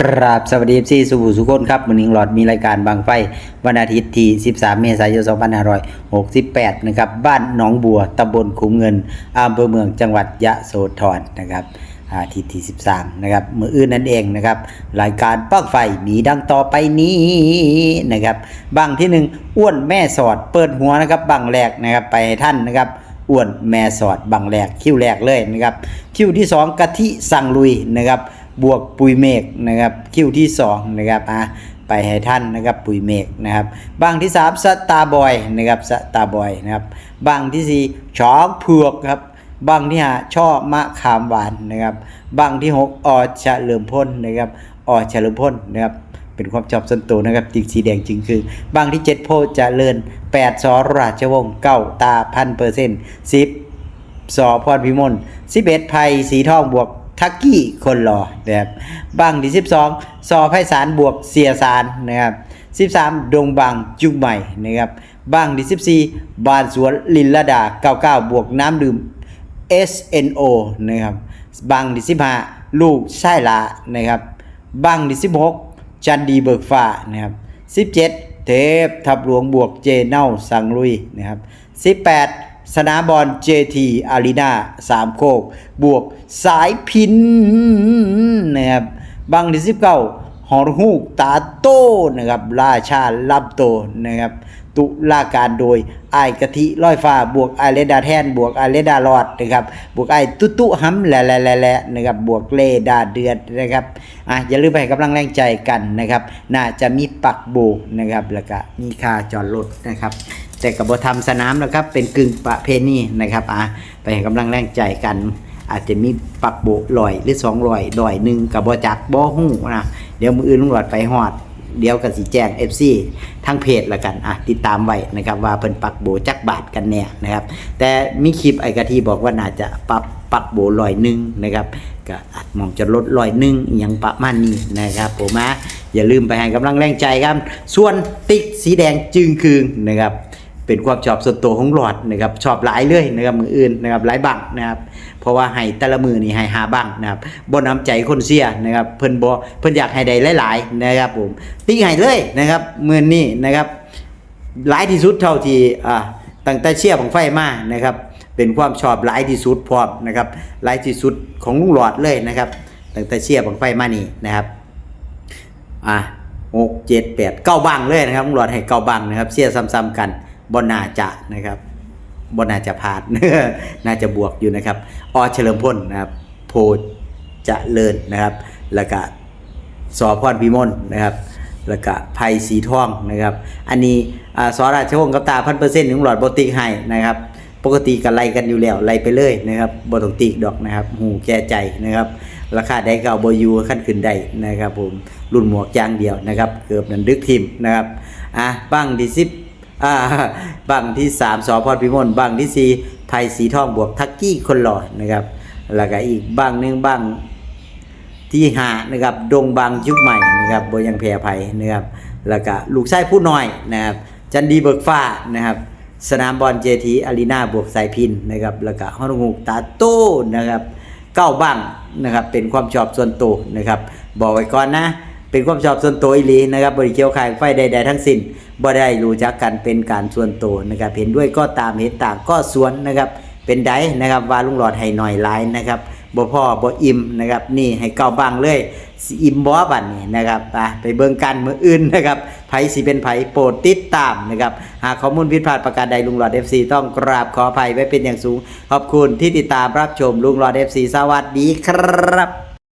ครับสวัสดีซีสุภูสุคนครับมือนิงหลอดมีรายการบางไฟวันอาทิตย์ที่ 13 เมษายน 2568 นะครับ บ้านหนองบัวตำบลขุมเงินอำเภอเมืองจังหวัดยะโสธรนะครับอาทิตย์ที่ 13 นะครับมืออื่นนั่นเองนะครับ รายการปักไฟมีดังต่อไปนี้นะครับบางที่หนึ่งอ้วนแม่สอดเปิดหัวนะครับบางแรกนะครับไปท่านนะครับอ้วนแม่สอดบางแรกคิวแรกเลยนะครับคิวที่ 2 กะทิสั่งลุยนะครับ บวกปุยเมฆนะครับคิวที่2นะครับอะไปให้ท่านนะครับปุยเมฆนะครับบางที่3สตาบอยนะครับสตาบอยนะครับบางที่4ชองเผือกครับบางที่5ช่อมะขามหวานนะครับบางที่6ออเลิมพ่นนะครับออเลิมพ่นนะครับเป็นความชอบส่วนตัวนะครับจิกสีแดงจริงคือ บางที่ 7 โพธิ์เจริญ8สอราชวงศ์9ตาพันเปอร์เซ็นต์10สอพรพิมล11ไผ่สีทองบวก ทักกี้คนหล่อนะครับบังที่12สอไพศาลบวกเสียสารนะครับ13 ดงบางจุกใหม่นะครับบังที่14 บานสวนลินลดา 99 บวกน้ำดื่ม SNO นะครับบังที่15 ลูกไส้ละนะครับบังที่16 จันดีเบิกฟ้านะครับ17 เทพทับหลวงบวกเจเน่าสังลุยนะครับ18 สนามบอล JT อารีนาสามโคก บวกสายพินนะครับบังที่19หอรูกตาโต้นะครับราชาลับโตนะครับตุลาการโดยไอกะทิร้อยฟ้าบวกไอเลดาแทน บวกไอเลดาลอดนะครับบวกไอตุตุฮัมแหลแหละแหละแหละนะครับบวกเลดาเดือดนะครับอะอย่าลืมไปกำลังแรงใจกันนะครับ น่าจะมีปักโบกนะครับแล้วก็มีคาจอดรถนะครับ แต่กับบทำสนามนะครับ เป็นกึ่งประเพณีนะครับอะไปให้กำลังแรงใจกัน อาจจะมีปักโบลอยหรือสองลอยลอยหนึ่งกับบจักบ่หูนะเดี๋ยวมืออื่นลุงหลอดไปหอด เดี๋ยวกันสิแจ้ง FC ทั้งเพจละกันอะติดตามไว้นะครับ ว่าเพิ่นปักโบจักบาทกันเนี่ยนะครับ แต่มีคลิปไอ้กะทีบอกว่าน่าจะปรับปักโบลอยหนึ่งนะครับก็อาจมองจะลดลอยหนึ่งอย่างประมาณนี้นะครับผมนะอย่าลืมไปให้กำลังแรงใจครับ ส่วนติ๊กสีแดงจึงคืงนะครับ เป็นความชอบส่วนตัวของหลอดนะครับชอบหลายเลยนะครับมืออื่นนะครับหลายบังนะครับเพราะว่าให้แต่ละมือนี่ให้หาบังนะครับบนน้ำใจคนเสียนะครับเพิ่นบ่เพิ่นอยากให้ได้หลายๆนะครับผมติ๊กให้เลยนะครับมือนี้นะครับหลายที่สุดเท่าที่อ่าตั้งแต่เชียร์บังไฟมานะครับเป็นความชอบหลายที่สุดพร้อมนะครับหลายที่สุดของลุงหลอดเลยนะครับตั้งแต่เชียร์บังไฟมานี่นะครับอะหกเจ็ดแปดเก้าบังเลยนะครับลุงหลอดให้เก้าบังนะครับเชียร์ซ้ำๆกัน บนนาจะนะครับบนนาจะผ่านน่าจะบวกอยู่นะครับอเฉลิมพลนะครับโพจะเลินนะครับ แล้วก็สอพรพิมลนะครับ แล้วก็ไพสีทองนะครับ อันนี้อ่าสอราชวงศ์กับตาพันเปอร์เซ็นต์ของหลอดโบติกให้นะครับ ปกติก็ไล่กันอยู่แล้วไล่ไปเลยนะครับบตงติกดอกนะครับ หูแก่ใจนะครับ ราคาได้เก่าบอยูขั้นขึ้นได้นะครับผมรุ่นหมวกยางเดียวนะครับ เกือบนันดึกทิมนะครับอะบังที่สิบ อ่าบังที่สามสอพรพิมลบังที่สี่ไพสีทองบวกทักกี้คนหล่อนะครับ แล้วก็อีกบังหนึ่งบังที่หานะครับดงบางยุคใหม่นะครับบยังแพรไผ่นะครับแล้วก็ลูกชายผู้น้อยนะครับจันดีเบิกฟ้านะครับสนามบอลเจทีอารีนาบวกสายพินนะครับแล้วก็ฮอนงูกตาโต้นะครับเก้าบ้างนะครับเป็นความชอบส่วนตัวนะครับ บอกไว้ก่อนนะ เป็นความชอบส่วนตัวอีหลีนะครับบริเกียวขายไฟใดๆทั้งสิ้นบ่ได้รู้จักกันเป็นการส่วนตัวนะครับเห็นด้วยก็ตามเห็นต่างก็สวนนะครับ เป็นไดนะครับว่าลุงหลอดให้หน่อยหลายนะครับบ่พ่อบ่อิ่มนะครับนี่ให้เก้าบางเลยสิอิ่มบ่บัดนี้นะครับไปเบิ่งกันมื้ออื่นนะครับไผสิเป็นไผโปรดติดตามนะครับหากข้อมูลผิดพลาดประการใดลุงหลอด FC ต้องกราบขออภัยไว้เป็นอย่างสูง ขอบคุณที่ติดตามรับชมลุงหลอด FC สวัสดีครับ